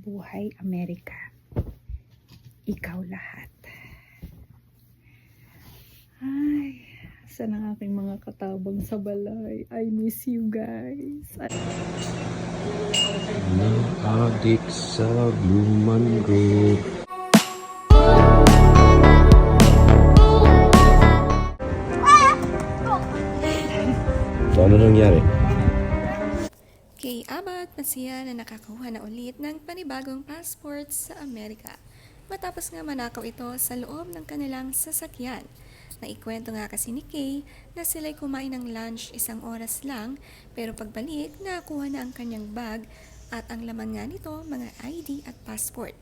Buhay Amerika. Ikaw lahat. Ay, saan ang aking mga katabang sa balay? I miss you guys. Na-addict sa Bluman Road. So, ano nangyari? Masaya na nakakuha na ulit ng panibagong passport sa Amerika. Matapos nga manakaw ito sa loob ng kanilang sasakyan. Naikwento nga kasi ni Kay na sila'y kumain ng lunch isang oras lang pero pagbalik nakuha na ang kanyang bag at ang laman nga nito mga ID at passport.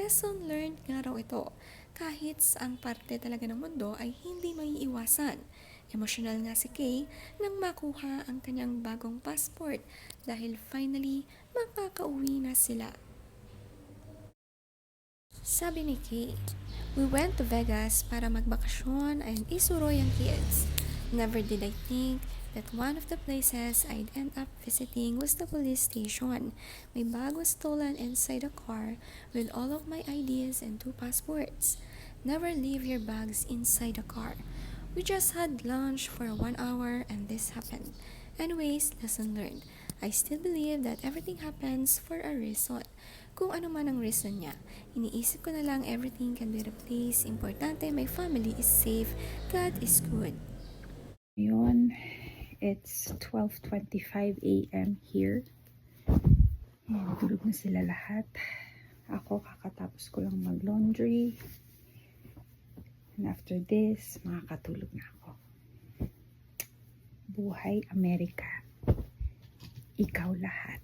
Lesson learned nga raw ito. Kahit sa ang parte talaga ng mundo ay hindi maiiwasan. Emosyonal nga si Kay nang makuha ang kanyang bagong passport dahil finally makakauwi na sila. Sabi ni Kay, We went to Vegas para magbakasyon and isuroy ang kids. Never did I think that one of the places I'd end up visiting was the police station. My bag was stolen inside a car with all of my IDs and two passports. Never leave your bags inside the car. We just had lunch for one hour and this happened. Anyways, lesson learned. I still believe that everything happens for a reason. Kung ano man ang reason niya, iniisip ko na lang everything can be replaced. Importante, my family is safe. God is good. Ngayon, it's 12.25 a.m. here. Ayan, tulog na sila lahat. Ako, kakatapos ko lang mag-laundry. And after this, makakatulog na ako. Buhay Amerika. Ikaw lahat.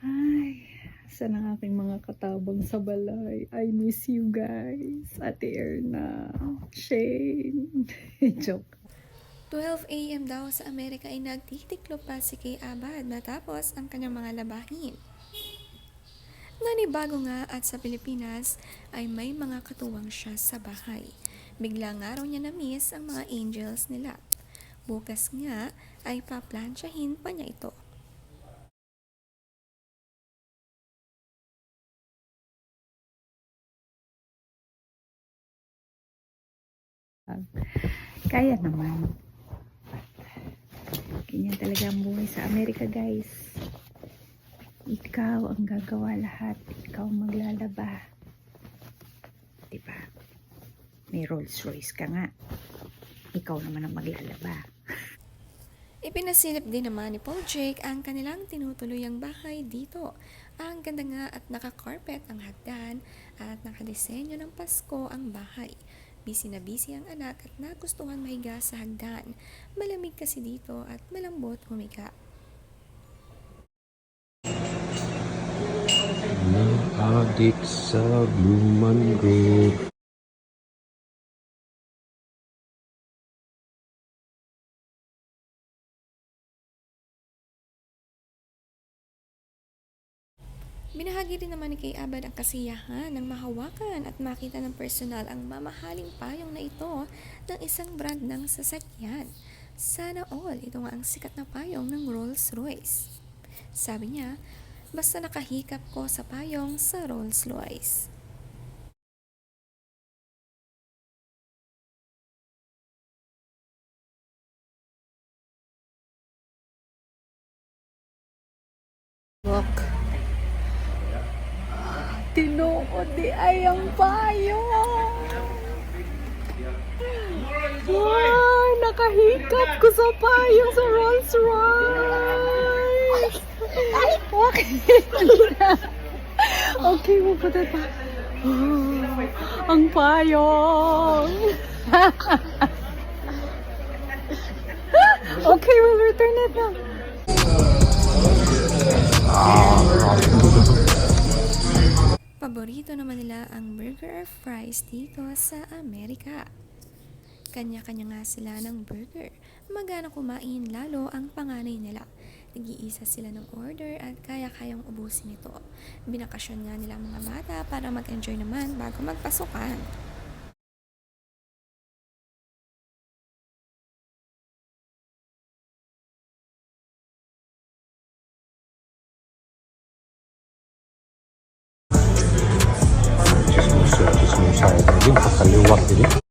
Ay, saan ang aking mga katabang sa balay? I miss you guys. Ate Erna, Shane. Joke. 12 a.m. daw sa Amerika ay nagtitiklo pa si Kay Abad matapos ang kanyang mga labahin. Nanibago nga at sa Pilipinas ay may mga katuwang siya sa bahay. Bigla nga raw niya na-miss ang mga angels nila. Bukas nga ay paplansyahin pa niya ito. Kaya naman. Ganyan talaga ang buhay sa Amerika, guys. Ikaw ang gagawa lahat. Ikaw maglalaba. Diba? May Rolls Royce ka nga. Ikaw naman ang maglalaba. Ipinasilip din naman ni Paul Jake ang kanilang tinutuluyang bahay dito. Ang ganda nga at naka-carpet ang hagdan at nakadesenyo ng Pasko ang bahay. Busy na busy ang anak at nagustuhan mahiga sa hagdan. Malamig kasi dito at malambot humiga. Na-addict sa Bluman Road. Binahagi rin naman ni Kay Abad ang kasiyahan ng mahawakan at makita ng personal ang mamahaling payong na ito ng isang brand ng sasakyan. Sana all, ito nga ang sikat na payong ng Rolls Royce. Sabi niya, basta nakahikap ko sa payong sa Rolls Royce. Look. Tinuod di ay ang payo. Ay, nakahikap ko sa payong sa Rolls Royce. Ay, okay. okay mo pa tata. ang payong. okay, we'll return it now. Paborito naman nila ang burger or fries dito sa Amerika. Kanya-kanya nga sila ng burger. Magana kumain lalo ang panganay nila. Nag-iisa sila ng order at kaya-kayang ubusin ito. Binakasyon nga nila mga bata para mag-enjoy naman bago magpasukan. service mo sa din sa kaliwa dili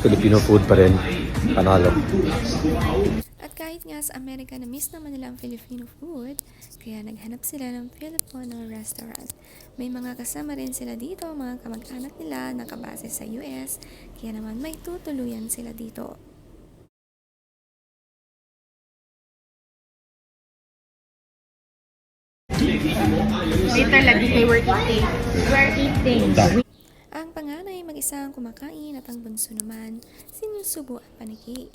Filipino food pa rin. Panalo. At kahit nga sa Amerika na miss naman nila ang Filipino food, kaya naghanap sila ng Filipino restaurant. May mga kasama rin sila dito, mga kamag-anak nila nakabase sa US, kaya naman may tutuluyan sila dito. Later lagi kay we're eating. We're eating. Ang panganay mag-isang kumakain at ang bunso naman sinusubo ang paniki.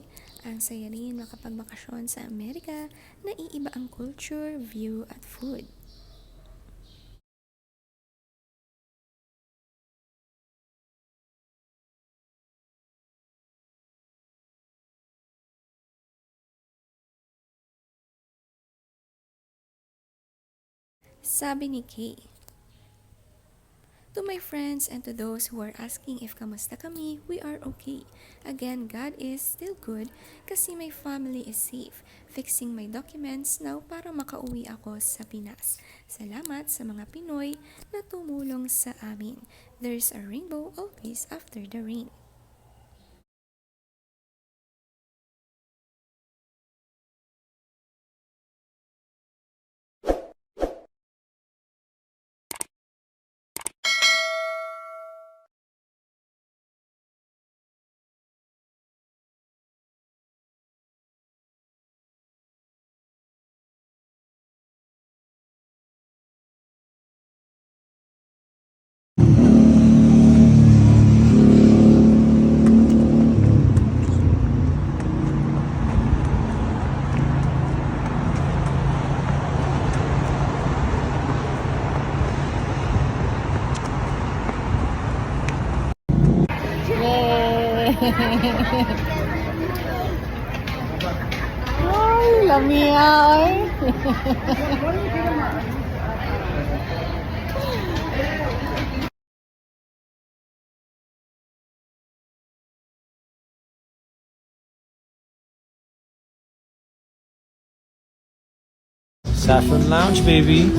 Ang saya rin makapagbakasyon sa Amerika na iiba ang culture, view at food. Sabi ni Kay, To my friends and to those who are asking if kamusta kami, we are okay. Again, God is still good kasi my family is safe. Fixing my documents now para makauwi ako sa Pinas. Salamat sa mga Pinoy na tumulong sa amin. There's a rainbow always after the rain. Ay, lamia, ay. Saffron Lounge, baby.